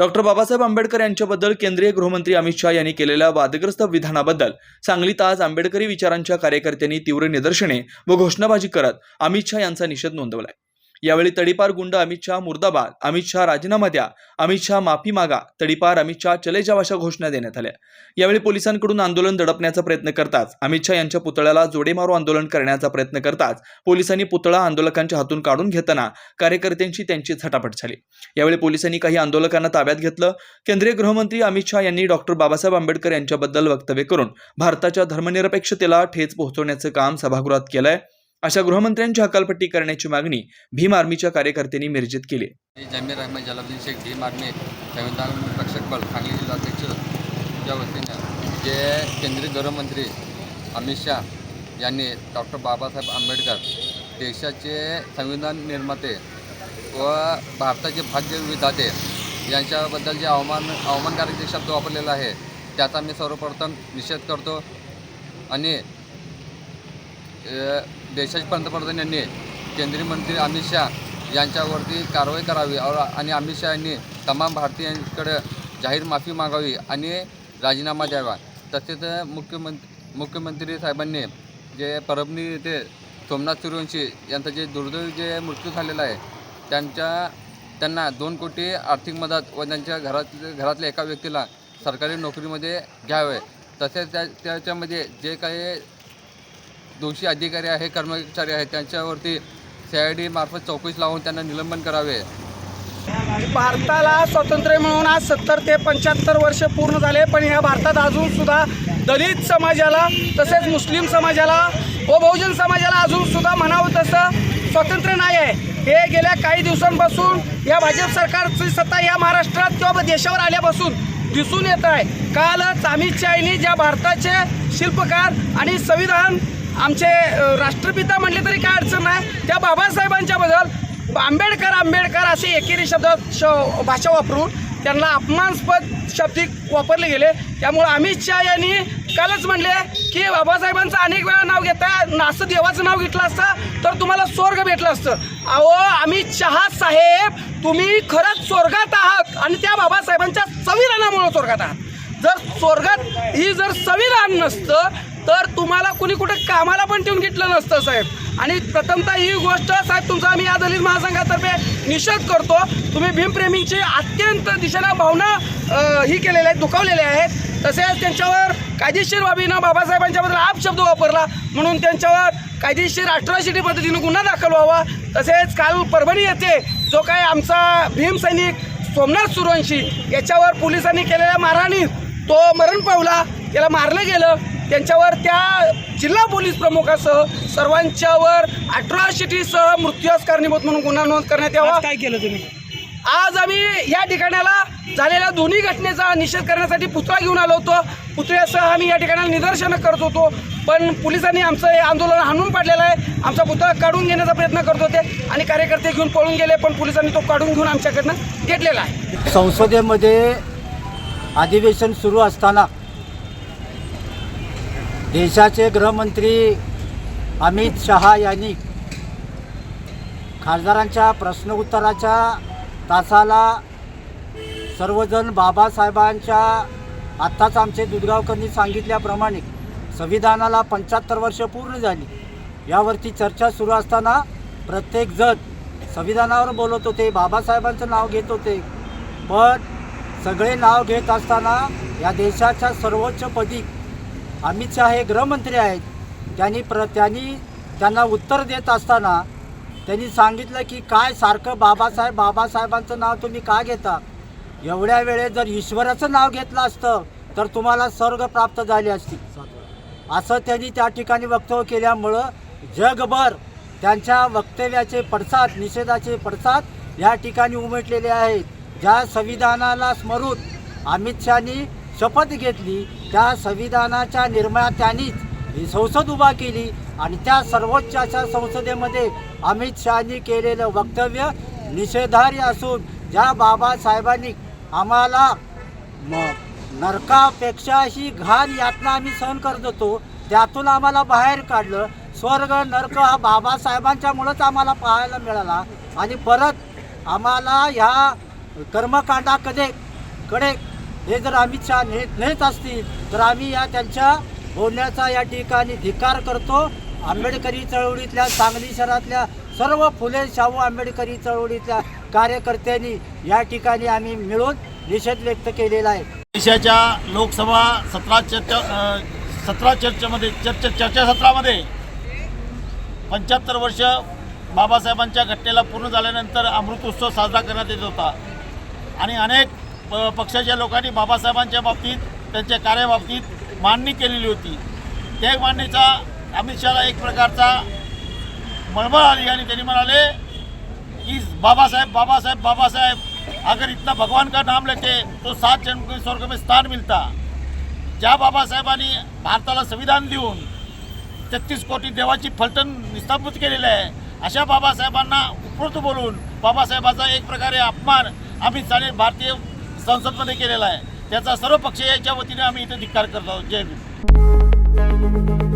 Doctor Babasaheb Ambedkar यांच्याबद्दल केंद्रीय गृहमंत्री अमित शहा यांनी केलेल्या वादग्रस्त विधानाबद्दल सांगलीत आज आंबेडकरी विचारांच्या कार्यकर्त्यांनी तीव्र निदर्शने व घोषणाबाजी करत अमित शहा यांचा निषेध नोंदवलाय. यावेळी तडीपार गुंड अमित शहा मुर्दाबाद अमित शहा राजीनामा द्या अमित शहा माफी मागा तडीपार अमित शहा चले जाव अशा घोषणा देण्यात आल्या. यावेळी पोलिसांकडून आंदोलन दडपण्याचा प्रयत्न करताच अमित शहा यांच्या पुतळ्याला जोडे मारू आंदोलन करण्याचा प्रयत्न करताच पोलिसांनी पुतळा आंदोलकांच्या हातून काढून घेताना कार्यकर्त्यांची त्यांची झटापट झाली. यावेळी पोलिसांनी काही आंदोलकांना ताब्यात घेतलं. केंद्रीय गृहमंत्री अमित शहा यांनी डॉक्टर बाबासाहेब आंबेडकर यांच्याबद्दल वक्तव्य करून भारताच्या धर्मनिरपेक्षतेला ठेच पोहोचवण्याचं काम सभागृहात केलंय. अशा गृहमंत्र्यांची हकालपट्टी करण्याची मागणी भीम आर्मीच्या कार्यकर्त्यांनी मिरजेत केली जमीर अहमद जलालुद्दीन शेख भीम आर्मी संविधान रक्षक बल सांगली जिल्हाध्यक्ष या वतीनं जे केंद्रीय गृहमंत्री अमित शाह यांनी डॉक्टर बाबासाहेब आंबेडकर देशाचे संविधान निर्माते व भारताचे भाग्य विधाते यांच्याबद्दल जे अवमान अवमानकारक जे शब्द वापरलेला आहे त्याचा मी सर्वप्रथम निषेध करतो. आणि देशाचे पंतप्रधान यांनी केंद्रीय मंत्री अमित शहा यांच्यावरती कारवाई करावी. आणि अमित शहा यांनी तमाम भारतीयांकडे जाहीर माफी मागावी आणि राजीनामा द्यावा. तसेच मुख्यमंत्री मुख्यमंत्री साहेबांनी जे परभणी येथे सोमनाथ सूर्यवंशी यांचा जे दुर्दैवी जे मृत्यू झालेला आहे त्यांच्या त्यांना दोन कोटी आर्थिक मदत व त्यांच्या घरात घरातल्या एका व्यक्तीला सरकारी नोकरीमध्ये घ्यावे. तसेच त्या त्याच्यामध्ये जे काही दोषी अधिकारी आहे कर्मचारी आहेत त्यांच्यावरती सी आय डी मार्फत चौकशी लावून त्यांना निलंबन करावे. भारताला स्वातंत्र्य मिळून आज सत्तर ते पंच्याहत्तर वर्ष पूर्ण झाले पण ह्या भारतात अजून सुद्धा दलित समाजाला तसेच मुस्लिम समाजाला व बहुजन समाजाला अजून सुद्धा म्हणावं तसं स्वातंत्र्य नाही आहे. हे गेल्या काही दिवसांपासून या भाजप सरकारची सत्ता या महाराष्ट्रात किंवा देशावर आल्यापासून दिसून येत आहे. कालच अमित शहानी ज्या भारताचे शिल्पकार आणि संविधान आमचे राष्ट्रपिता म्हणले तरी काय अडचण नाही. त्या बाबासाहेबांच्या बद्दल आंबेडकर आंबेडकर असे एकेरी शब्द श भाषा वापरून त्यांना अपमानस्पद शब्दिक वापरले गेले. त्यामुळे अमित शहा यांनी कालच म्हणले की बाबासाहेबांचं अनेक वेळा नाव घेता असं देवाचं नाव घेतलं असतं तर तुम्हाला स्वर्ग भेटलं असतं. अहो अमित शहा साहेब तुम्ही खरंच स्वर्गात आहात आणि त्या बाबासाहेबांच्या संविधानामुळे स्वर्गात आहात. जर स्वर्गात ही जर संविधान नसतं तर तुम्हाला कुणी कुठे कामाला पण ठेवून घेतलं नसतं साहेब. आणि प्रथमतः ही गोष्ट साहेब तुमचा आम्ही या दलित महासंघातर्फे निषेध करतो. तुम्ही भीमप्रेमींची अत्यंत दिशेला भावना ही केलेल्या आहेत दुखावलेल्या आहेत. तसेच त्यांच्यावर कायदेशीर बाबीनं बाबासाहेबांच्याबद्दल आप शब्द वापरला. म्हणून त्यांच्यावर कायदेशीर अठराशिटी पद्धतीनं गुन्हा दाखल व्हावा. तसेच काल परभणी येथे जो काय आमचा भीम सैनिक सोमनाथ सुरवंशी याच्यावर पोलिसांनी केलेल्या मारहाणीत तो मरण पावला. त्याला मारलं गेलं. त्यांच्यावर त्या जिल्हा पोलीस प्रमुखासह सर्वांच्यावर अठरा शिटीसह मृत्यूस कारणीभूत म्हणून गुन्हा नोंद करण्यात यावा. काय केलं तुम्ही? आज आम्ही या ठिकाणाला झालेल्या दोन्ही घटनेचा निषेध करण्यासाठी पुतळा घेऊन आलो होतो. पुतळ्यासह आम्ही या ठिकाणाला निदर्शनं करत होतो. पण पोलिसांनी आमचं हे आंदोलन हाणून पाडलेलं आहे. आमचा पुतळा काढून घेण्याचा प्रयत्न करत होते आणि कार्यकर्ते घेऊन पळून गेले पण पोलिसांनी तो काढून घेऊन आमच्याकडनं घेतलेला आहे. संसदेमध्ये अधिवेशन सुरू असताना देशाचे गृहमंत्री अमित शहा यांनी खासदारांच्या प्रश्न उत्तराच्या तासाला सर्वजण बाबासाहेबांच्या आत्ताच आमचे दुधगावकरांनी सांगितल्याप्रमाणे संविधानाला पंच्याहत्तर वर्ष पूर्ण झाली. यावरती चर्चा सुरू असताना प्रत्येकजण संविधानावर बोलत होते बाबासाहेबांचं नाव घेत होते. पण सगळे नाव घेत असताना या देशाच्या सर्वोच्च पदी अमित शहा हे गृहमंत्री आहेत. त्यांनी प्र त्यांनी त्यांना उत्तर देत असताना त्यांनी सांगितलं की काय सारखं बाबासाहेब बाबासाहेबांचं नाव तुम्ही का घेता? एवढ्या वेळेस जर ईश्वराचं नाव घेतलं असतं तर तुम्हाला स्वर्ग प्राप्त झाली असती असं त्यांनी त्या ठिकाणी वक्तव्य केल्यामुळं जगभर त्यांच्या वक्तव्याचे पडसाद निषेधाचे पडसाद या ठिकाणी उमटलेले आहेत. ज्या संविधानाला स्मरून अमित शहानी शपथ घेतली त्या संविधानाच्या निर्मात्यांनीच ही संसद उभा केली आणि त्या सर्वोच्च अशा संसदेमध्ये अमित शहानी केलेलं वक्तव्य निषेधार्ह असून ज्या बाबासाहेबांनी आम्हाला म नरकापेक्षा ही घाण यातना आम्ही सहन करत होतो त्यातून आम्हाला बाहेर काढलं. स्वर्ग नरक हा बाबासाहेबांच्यामुळंच आम्हाला पाहायला मिळाला आणि परत आम्हाला ह्या कर्मकांडाकडे कडे हे जर अमित शहा नेत नेत असतील तर आम्ही या त्यांच्या बोलण्याचा या ठिकाणी धिकार करतो. आंबेडकरी चळवळीतल्या सांगली शहरातल्या सर्व फुले शाहू आंबेडकरी चळवळीतल्या कार्यकर्त्यांनी या ठिकाणी आम्ही मिळून निषेध व्यक्त केलेला आहे. देशाच्या लोकसभा सतरा चर्चा सतरा चर्चेमध्ये चर्चा चर्चासत्रामध्ये पंच्याहत्तर वर्ष बाबासाहेबांच्या घटनेला पूर्ण झाल्यानंतर अमृतोत्सव साजरा करण्यात येत होता. आणि अनेक प पक्षाच्या लोकांनी बाबासाहेबांच्या बाबतीत त्यांच्या कार्याबाबतीत मांडणी केलेली होती. त्या मांडणीचा अमित शहाला एक प्रकारचा मळमळ आली आणि त्यांनी म्हणाले की बाबासाहेब बाबासाहेब बाबासाहेब अगर इतना भगवान का नाम लेते तो सात जन्म को स्वर्ग में स्थान मिलता। ज्या बाबासाहेबांनी भारताला संविधान देऊन छत्तीस कोटी देवाची फलटण निस्थापित केलेलं आहे अशा बाबासाहेबांना उपरोत बोलून बाबासाहेबाचा एक प्रकारे अपमान अमित शहाने भारतीय संसदमध्ये केलेला आहे. त्याचा सर्व पक्ष याच्या वतीने आम्ही इथे धिक्कार करतो जय भीम.